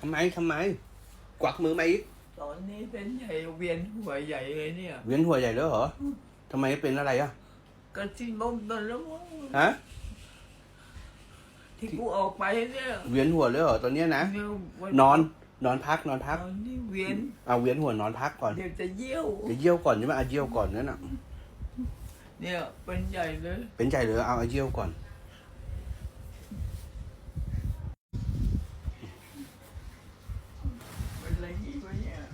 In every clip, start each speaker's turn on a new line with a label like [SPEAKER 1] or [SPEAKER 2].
[SPEAKER 1] ทำไมทำไม กวักมือมาอีก
[SPEAKER 2] ตอนนี้เป็นใหญ่เวียนหัวใหญ่เลยเนี่ย
[SPEAKER 1] เวียนหัวใหญ่แล้วเหรอทำไมเป็นอะไรอะ
[SPEAKER 2] ก็ที่ล้มตอนแล้วมั้ง
[SPEAKER 1] ฮะ
[SPEAKER 2] ที่กูออกไปเนี่ย
[SPEAKER 1] เวียนหัวเลยเหรอตอนเนี้ยนะ
[SPEAKER 2] เนี่ยวัน
[SPEAKER 1] นอน นอนพัก นอนพัก
[SPEAKER 2] ตอนนี้เวียน
[SPEAKER 1] เอาเวียนหัวนอนพักก่อน
[SPEAKER 2] เดี๋ยวจะเยี่ยว
[SPEAKER 1] เดี๋ยวเยี่ยวก่อนใช่ไหมเอาเยี่ยวก่อนนั่นน่ะ
[SPEAKER 2] เนี่ยเป็นใหญ่เลย
[SPEAKER 1] เป็นใจเลยเอาเอาเยี่ยวก่อน
[SPEAKER 2] เป็นอะไรยี่วะเนี่ย
[SPEAKER 1] อะ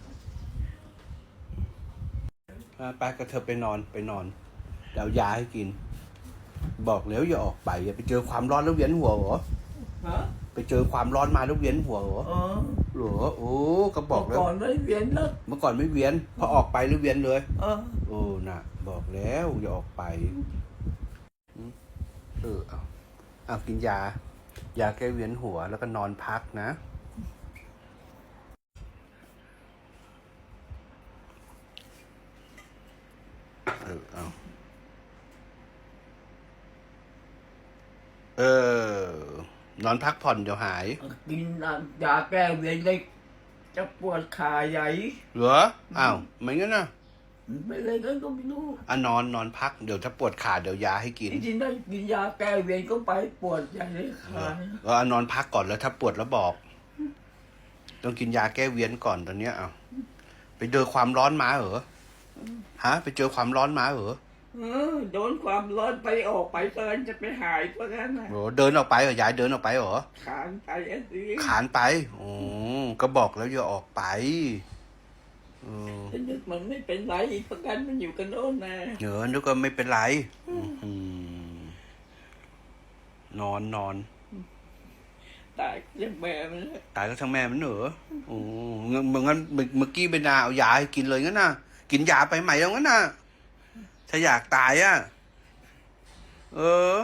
[SPEAKER 1] ไปก็เธอไปนอนไปนอนเดี๋ยวยาให้กิน บอกแล้วอย่าออกไปอย่าไปเจอความร้อนแล้วเวียนหัวเหรอ
[SPEAKER 2] ฮะ
[SPEAKER 1] ไปเจอความร้อนมาแล้วเวียนหัวเหรอ
[SPEAKER 2] เออ
[SPEAKER 1] เหรอโอ้ก็บอกแล้ว
[SPEAKER 2] ก่อนไม่เวียนแล้ว
[SPEAKER 1] เมื่อก่อนไม่เวียนพอออกไปแล้วเวียนเลย
[SPEAKER 2] เออ
[SPEAKER 1] โอ้น่ะ บอกแล้วอย่าออกไปอืมเออเอาเอากินยา ยาแก้เวียนหัวแล้วก็นอนพักนะ เออเอาเออ นอนพักผ่อนเดี๋ยวหาย
[SPEAKER 2] กินยาแก้เวียนเลยจะปวดขาใหญ่
[SPEAKER 1] เหรอ อ้าว ไม่งั้นนะ
[SPEAKER 2] ไม่เลยก็ไม่รู้
[SPEAKER 1] อะนอนนอนพักเดี๋ยวถ้าปวดขาเดี๋ยวยาให้กิน
[SPEAKER 2] จริงๆได้กินยาแก้เวียนก็ไปปวดใหญ่เลยขาเนี่ย
[SPEAKER 1] เออนอนพักก่อนแล้วถ้าปวดแล้วบอก ต้องกินยาแก้เวียนก่อนตอนเนี้ยเอาไปเจอความร้อนมาเหรอ ฮะ ไปเจอความร้อนมาเหรอ
[SPEAKER 2] เออโดนความร้อนไปออกไปเกินจะไปหายเพราะงั้นน่ะ
[SPEAKER 1] โหเดินออกไปเหรอยายเดินออกไปเหรอ
[SPEAKER 2] ขานไปอันนี้
[SPEAKER 1] ขานไปโอ้ก็บอกแล้วอย่าออกไปเออ
[SPEAKER 2] ฉันนึกมันไม่เป็นไรเพราะงั้นมันอยู่กันโน่นนะ
[SPEAKER 1] เดี๋ยวนึกว่าไม่เป็นไรอื้อหือนอนนอน
[SPEAKER 2] ตายยังแม่มันเลย
[SPEAKER 1] ตายก็ทั้งแม่มันเหรอโอ้เมื่อเมื่องั้นเมื่อเมื่อกี้ไปนาเอายาให้กินเลยงั้นน่ะ กินยาไปใหม่แล้วงั้นน่ะ ถ้าอยากตายอะ เออ